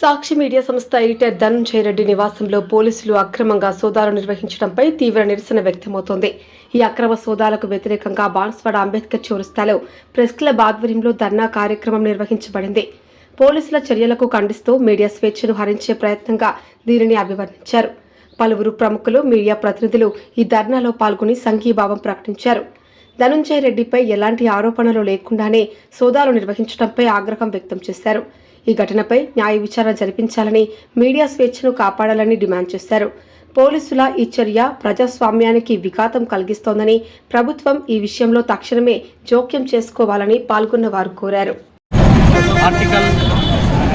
సాక్షి media సంస్థ editor Dhananjaya Reddy నివాసంలో పోలీసులు అక్రమంగా సోదాలు నిర్వహించడంపై తీవ్ర నిరసన వ్యక్తమవుతోంది. ఈ అక్రమ సోదాలకు వ్యతిరేకంగా బాన్స్వాడ అంబేద్కర్ చౌరస్తాలో ప్రెస్ క్లబ్ ఆధ్వర్యంలో ధర్నా కార్యక్రమం నిర్వహించబడింది. పోలీసుల చర్యలకు ఖండిస్తూ మీడియా స్వేచ్ఛను హరించే ప్రయత్నంగా దీనిని అభివర్ణించారు. పలువురు ప్రముఖులు మీడియా ప్రతినిధులు ఈ ధర్నాలో పాల్గొని సంఘీభావం ప్రకటించారు. ధనుంజయ రెడ్డిపై ఎలాంటి ఆరోపణలు లేకుండానే సోదాలు నిర్వహించడంపై ఆగ్రహం వ్యక్తం చేశారు. ఈ ఘటనపై న్యాయ విచారణ జరిపించాలని మీడియా స్వేచ్ఛను కాపాడాలని డిమాండ్ చేశారు. పోలీసుల ఈ చర్య ప్రజాస్వామ్యానికి విఘాతం కలిగిస్తోందని ప్రభుత్వం ఈ విషయంలో తక్షణమే జోక్యం చేసుకోవాలని పాల్గొన్న వారు కోరారు. ఆర్టికల్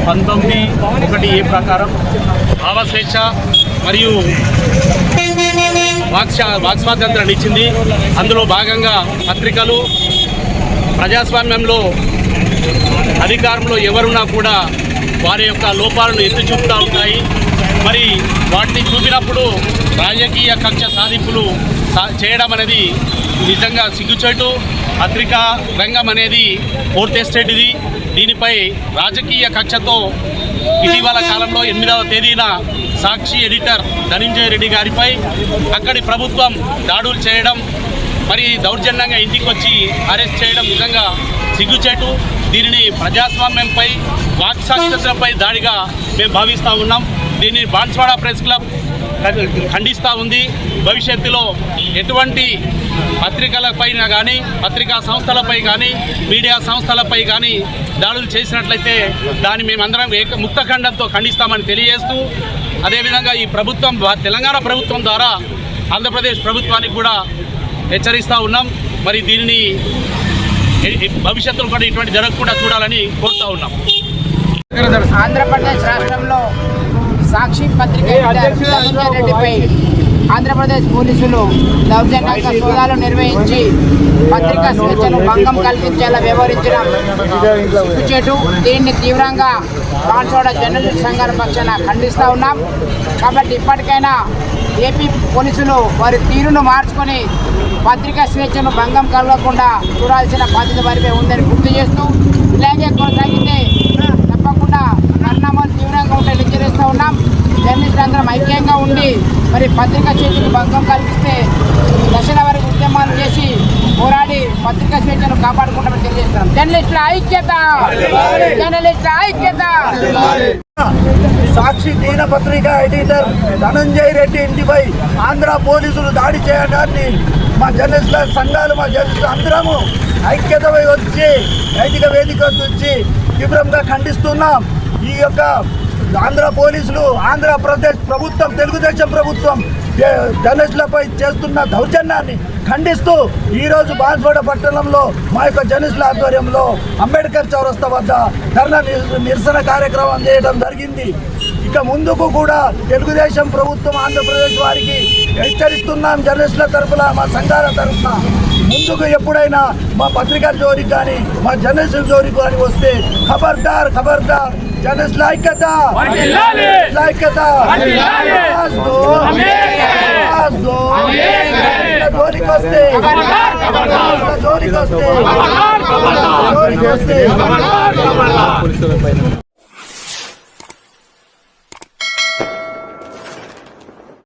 పంతొమ్మిది ఒకటి ఏ ప్రకారం భావ స్వేచ్ఛ మరియు వాక్ వాక్ స్వాతంత్రాన్ని ఇచ్చింది. అందులో భాగంగా పత్రికలు ప్రజాస్వామ్యంలో అధికారంలో ఎవరున్నా కూడా వారి యొక్క లోపాలను ఎత్తి చూపుతూ ఉంటాయి. మరి వాటిని చూపినప్పుడు రాజకీయ కక్ష సాధింపులు సా- చేయడం అనేది నిజంగా సిగ్గుచేటు. పత్రికా రంగం అనేది ఫోర్త్ దీనిపై రాజకీయ కక్షతో ఇటీవల కాలంలో ఎనిమిదవ తేదీన సాక్షి ఎడిటర్ ధనంజయ రెడ్డి గారిపై అక్కడి ప్రభుత్వం దాడులు చేయడం మరి దౌర్జన్యంగా ఇంటికి వచ్చి అరెస్ట్ చేయడం నిజంగా సిగ్గుచేటు. దీనిని ప్రజాస్వామ్యంపై వాక్ దాడిగా మేము భావిస్తూ ఉన్నాం. దీన్ని బాన్స్వాడ ప్రెస్ క్లబ్ ఖండిస్తూ ఉంది. భవిష్యత్తులో ఎటువంటి పత్రికలపైన కానీ పత్రికా సంస్థలపై కానీ మీడియా సంస్థలపై కానీ దాడులు చేసినట్లయితే దాన్ని మేమందరం ఏక ముక్తఖండంతో ఖండిస్తామని తెలియజేస్తూ అదేవిధంగా ఈ ప్రభుత్వం తెలంగాణ ప్రభుత్వం ద్వారా ఆంధ్రప్రదేశ్ ప్రభుత్వానికి కూడా హెచ్చరిస్తూ ఉన్నాం. మరి దీనిని భవిష్యత్తులో కూడా ఇటువంటి జరగకుండా చూడాలని కోరుతూ ఉన్నాం. ఆంధ్రప్రదేశ్ రాష్ట్రంలో సాక్షి పత్రిక రెడ్డిపై ఆంధ్రప్రదేశ్ పోలీసులు దౌర్జన్యంగా సోదాలు నిర్వహించి పత్రికా స్వేచ్ఛను భంగం కల్పించేలా వ్యవహరించడం సిగ్గుచేటు దీన్ని తీవ్రంగా బాన్సోడ జర్నలిస్ట్ సంఘాల పక్షాన ఖండిస్తూ ఉన్నాం. కాబట్టి ఇప్పటికైనా ఏపీ పోలీసులు వారి తీరును మార్చుకొని పత్రికా స్వేచ్ఛను భంగం కలగకుండా చూడాల్సిన బాధ్యత వారిపై ఉందని గుర్తు చేస్తూ ఇలాగే కొనసాగితే తప్పకుండా పరిణామాలు తీవ్రంగా ఉంటే హెచ్చరిస్తూ ఉన్నాం. జర్నలిస్టులందరం ఐక్యంగా ఉండి మరి పత్రికా స్వేచ్ఛను భంగం కల్పిస్తే దశల వరకు ఉద్యమాలు చేసి పోరాడి పత్రికా స్వేచ్ఛను కాపాడుకుంటామని తెలియజేస్తున్నాం. జర్నలిస్టుల ఐక్యత! జర్నలిస్టుల ఐక్యత! సాక్షి దినపత్రిక ఎడిటర్ ధనంజయ్ రెడ్డి ఇంటిపై ఆంధ్ర పోలీసులు దాడి చేయడాన్ని మా జర్నలిస్టుల సంఘాలు మా జర్నలిస్టులు అందరము ఐక్యతపై వచ్చి నైతిక వేదిక వచ్చి తీవ్రంగా ఖండిస్తున్నాం. ఈ యొక్క ఆంధ్ర పోలీసులు ఆంధ్రప్రదేశ్ ప్రభుత్వం తెలుగుదేశం ప్రభుత్వం జర్నలిస్టులపై చేస్తున్న దౌర్జన్యాన్ని ఖండిస్తూ ఈరోజు బాన్స్వాడ పట్టణంలో మా యొక్క జర్నలిస్టుల ఆధ్వర్యంలో అంబేద్కర్ చౌరస్తా వద్ద ధర్నా నిరసన కార్యక్రమం చేయడం జరిగింది. ఇక ముందుకు కూడా తెలుగుదేశం ప్రభుత్వం ఆంధ్రప్రదేశ్ వారికి హెచ్చరిస్తున్నాం జర్నలిస్టుల తరఫున మా సంఘాల తరఫున. ముందుకు ఎప్పుడైనా మా పత్రికా జోలికి కానీ మా జర్నలిస్టుల జోలికి కానీ వస్తే ఖబర్దార్ ఖబర్దార్. జర్నలిస్టుల ఐక్యత. ఐక్యత. వస్తే. వస్తే. జోలికి వస్తే.